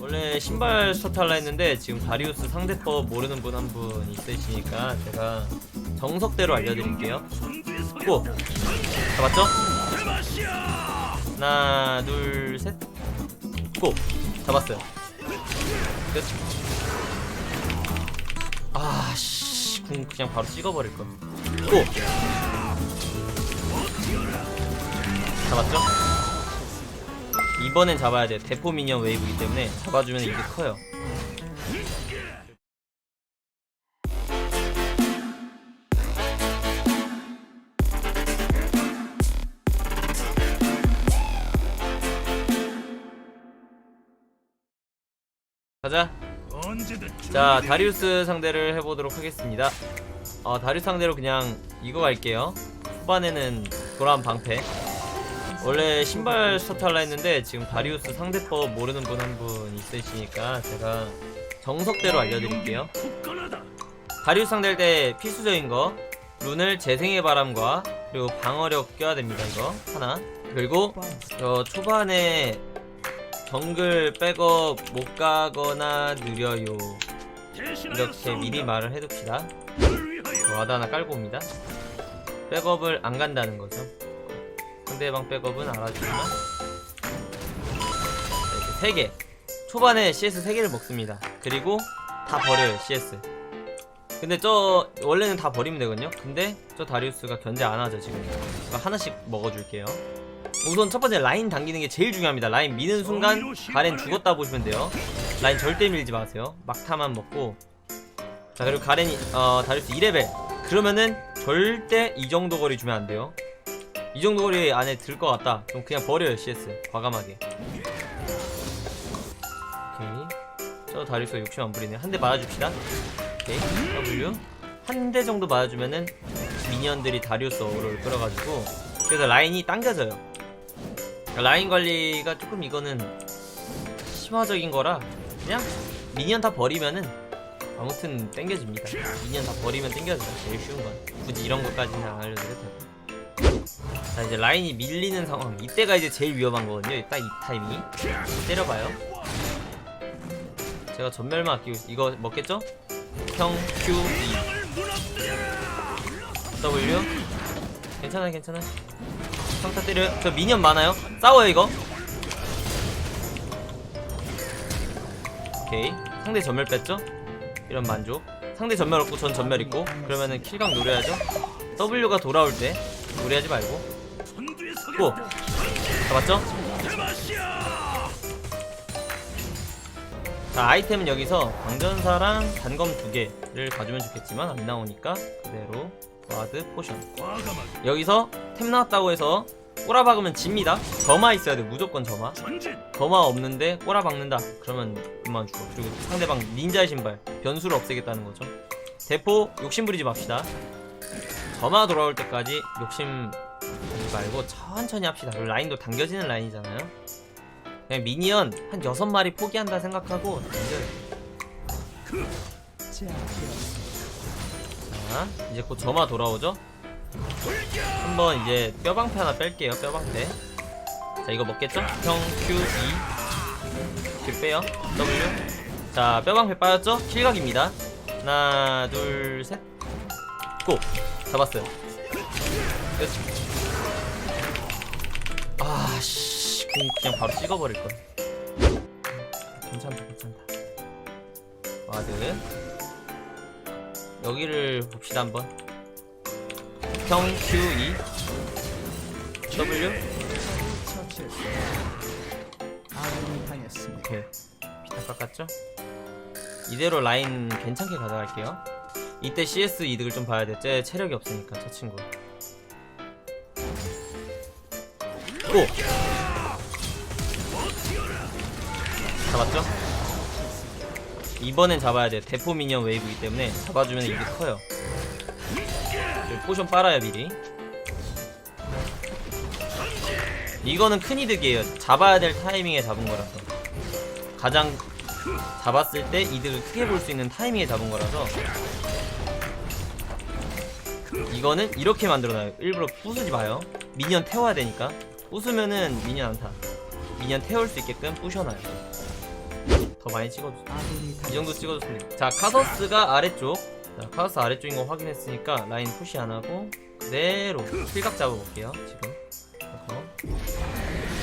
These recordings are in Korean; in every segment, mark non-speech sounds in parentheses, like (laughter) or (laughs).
원래 신발 스타트 하려 했는데 지금 다리우스 상대법 모르는 분 한 분 있으시니까 제가 정석대로 알려드릴게요 고! 잡았죠? 하나 둘셋 고! 잡았어요 끝 아씨 궁 그냥 바로 찍어버릴 걸 고! 잡았죠? 이번엔 잡아야 돼. 대포 미니언 웨이브이기 때문에 잡아주면 이게 커요. 가자. 자, 다리우스 상대를 해보도록 하겠습니다. 어, 다리우스 상대로 그냥 이거 갈게요. 후반에는 도란 방패. 원래 신발 스타트 하려 했는데 지금 다리우스 상대법 모르는 분한분 있으시니까 제가 정석대로 알려드릴게요. 다리우스 상대할 때 필수적인 거 룬을 재생의 바람과 그리고 방어력 껴야 됩니다 이거. 하나. 그리고 저 초반에 정글 백업 못 가거나 느려요. 이렇게 미리 말을 해둡시다. 와드 하나 깔고 옵니다. 백업을 안 간다는 거죠 상대방 백업은 알아주지만 자, 이렇게 3개. 초반에 CS 3개를 먹습니다. 그리고 다 버려요 CS. 근데 저 원래는 다 버리면 되거든요. 근데 저 다리우스가 견제 안 하죠 지금. 그러니까 하나씩 먹어줄게요. 우선 첫 번째 라인 당기는 게 제일 중요합니다. 라인 미는 순간 가렌 죽었다 보시면 돼요. 라인 절대 밀지 마세요. 막타만 먹고. 자 그리고 가렌이 어 다리우스 2레벨. 그러면은 절대 이 정도 거리 주면 안 돼요 이 정도 거리 안에 들 것 같다. 그럼 그냥 버려요 CS. 과감하게. 오케이. 저 다리우스가 욕심 안 부리네. 한 대 맞아줍시다. 오케이. W. 한 대 정도 맞아주면은 미니언들이 다리우스 어그로를 끌어가지고. 그래서 라인이 당겨져요. 그러니까 라인 관리가 조금 이거는 심화적인 거라 그냥 미니언 다 버리면은 아무튼 땡겨집니다. 미니언 다 버리면 땡겨져요. 제일 쉬운 건. 굳이 이런 것까지는 안 알려드려도 되고 자 이제 라인이 밀리는 상황. 이때가 이제 제일 위험한 거거든요. 딱 이 타이밍이. 때려봐요. 제가 전멸만 아끼고 있- 이거 먹겠죠? 평 Q W. 괜찮아요 괜찮아요. 평타 때려요 저 미니언 많아요. 싸워요 이거. 오케이. 상대 전멸 뺐죠? 이런 만족. 상대 전멸 없고 전 전멸 있고. 그러면은 킬각 노려야죠. W가 돌아올 때 노래하지 말고 고! 잡았죠? 자 아이템은 여기서 광전사랑 단검 두 개를 가주면 좋겠지만 안 나오니까 그대로 와드 포션. 여기서 템 나왔다고 해서 꼬라 박으면 집니다. 점화 있어야 돼 무조건 점화. 점화 없는데 꼬라 박는다. 그러면 그만 죽어. 그리고 상대방 닌자의 신발 변수를 없애겠다는 거죠. 대포 욕심 부리지 맙시다. 점화 돌아올 때까지 욕심 말고 천천히 합시다. 라인도 당겨지는 라인이잖아요. 그냥 미니언 한 여섯 마리 포기한다 생각하고 당겨요. 자 이제 곧 점화 돌아오죠? 한번 이제 뼈방패 하나 뺄게요 뼈방패. 자 이거 먹겠죠? 평 Q E. 이렇게 빼요. W. 자 뼈방패 빠졌죠? 킬각입니다. 하나 둘셋. 고! 잡았어요. 끝 아씨 공 그냥 바로 찍어버릴 걸 괜찮다 괜찮다 와드 여기를 봅시다 한번 평 Q E W. 오케이 비타 깎았죠? 이대로 라인 괜찮게 가져갈게요 이때 CS 이득을 좀 봐야 돼. 쟤 체력이 없으니까 저 친구. 고! 잡았죠? 이번엔 잡아야 돼. 대포 미니언 웨이브이기 때문에 잡아주면 이게 커요. 포션 빨아요 미리. 이거는 큰 이득이에요. 잡아야 될 타이밍에 잡은 거라서. 가장 잡았을 때 이득을 크게 볼 수 있는 타이밍에 잡은 거라서 이거는 이렇게 만들어놔요 일부러 부수지 마요 미니언 태워야 되니까 부수면은 미니언 안타. 미니언 태울 수 있게끔 부셔놔요. 더 많이 찍어주세요. 아군이 이 정도 찍어줬습니다. 자 카서스가 아래쪽. 자 카서스 아래쪽인 거 확인했으니까 라인 푸시 안 하고 그대로 필각 잡아볼게요 지금.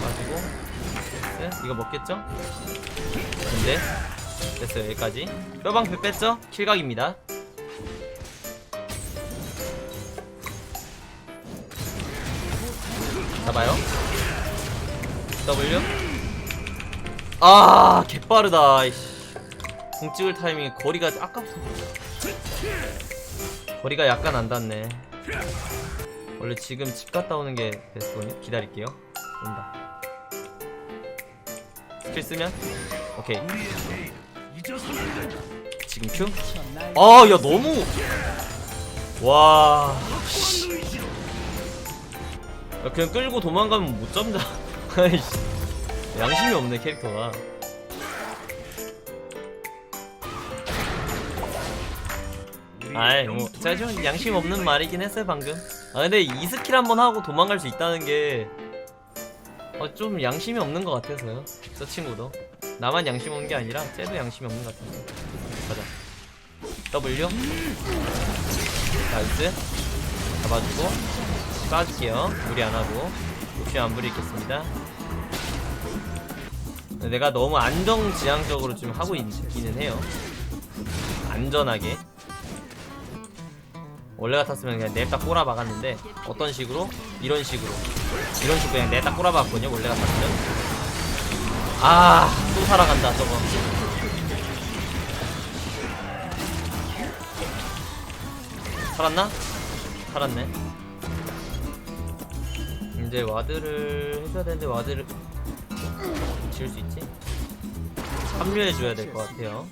가지고 됐어 이거 먹겠죠? 근데 됐어요 여기까지. 뼈방패 뺐죠? 킬각입니다 잡아요. W. 아 개빠르다 이씨. 공 찍을 타이밍에 거리가 아까부터 거리가 약간 안 닿네. 원래 지금 집 갔다 오는 게 베스트거든요. 기다릴게요. 온다. 스킬 쓰면? 오케이. 지금 큐? 날아야 너무. 와 야, 그냥 끌고 도망가면 못 잡는다. (laughs) 아이씨. 양심이 없네 캐릭터가. 아이 뭐 제가 좀 양심 없는 말이긴 했어요 방금. 아 근데 이 스킬 한번 하고 도망갈 수 있다는 게 어, 좀 양심이 없는 것 같아서요. 저 친구도. 나만 양심 없는 게 아니라 쟤도 양심이 없는 것 같은데 가자. W. 나이스 잡아주고 빠질게요. 무리 안하고. 욕심 안 부리겠습니다. 내가 너무 안정지향적으로 지금 하고 있기는 해요. 안전하게. 원래 같았으면 그냥 냅다 꼬라 박았는데 어떤 식으로? 이런 식으로. 이런 식으로 그냥 냅다 꼬라 박았거든요 원래 같았으면. 아또 살아간다 저거. 살았나? 살았네 이제 와드를 해줘야 되는데 와드를 지울 수 있지? 합류해줘야 될 것 같아요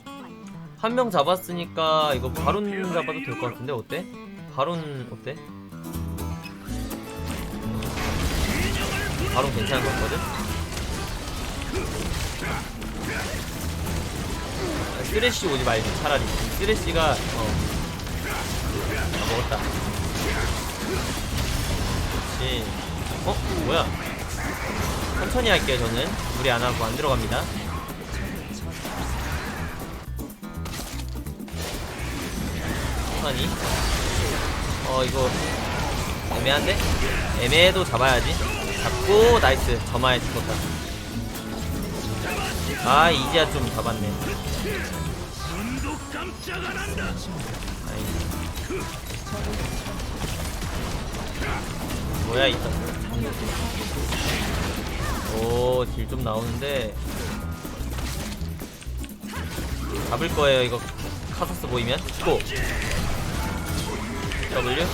한 명 잡았으니까 이거 바론 잡아도 될 것 같은데 어때? 바론 어때? 바론 괜찮은 것 같거든? 아, 쓰레쉬 오지 말지 차라리 쓰레쉬가 어 아, 먹었다 그렇지 어? 뭐야? 천천히 할게요 저는. 무리 안하고 안 들어갑니다. 천천히. 어 이거 애매한데? 애매해도 잡아야지. 잡고 나이스. 저마에 죽었다. 아 이제야 좀 잡았네. 아이 뭐야 이따 오 딜 좀 나오는데. 잡을 거예요 이거. 카서스 보이면? 고. W?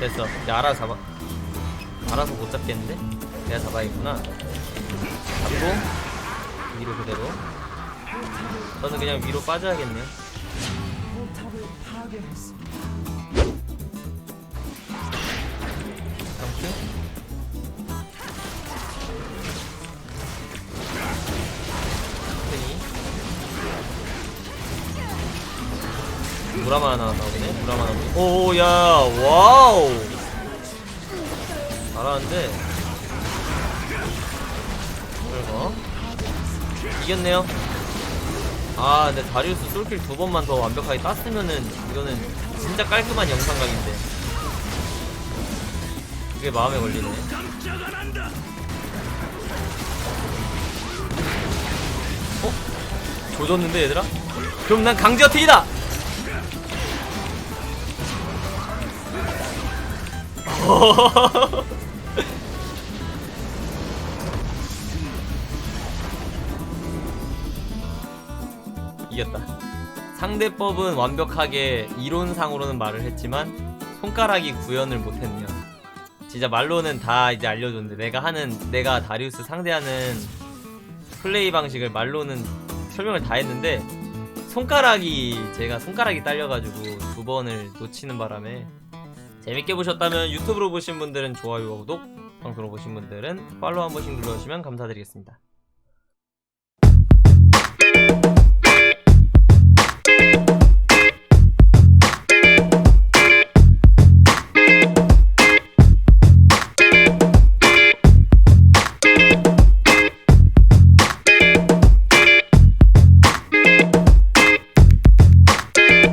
됐어. 이제 알아서 잡아. 알아서 못 잡겠는데? 내가 잡아야겠구나. 잡고 위로 그대로. 저는 그냥 위로 빠져야겠네요. 점프 무라마 하나 나오네. 무라마 하나 오야 와우. 잘하는데? 그리고 이겼네요. 아 근데 다리우스 솔킬 두 번만 더 완벽하게 땄으면은 이거는 진짜 깔끔한 영상각인데. 그게 마음에 걸리네. 어? 조졌는데 얘들아? 그럼 난 강제 어택이다! (laughs) 이겼다. 상대법은 완벽하게 이론상으로는 말을 했지만 손가락이 구현을 못했네요. 진짜 말로는 다 이제 알려줬는데 내가 하는 내가 다리우스 상대하는 플레이 방식을 말로는 설명을 다 했는데 손가락이 제가 손가락이 딸려가지고 두 번을 놓치는 바람에 재밌게 보셨다면 유튜브로 보신 분들은 좋아요와 구독 방송으로 보신 분들은 팔로우 한 번씩 눌러주시면 감사드리겠습니다.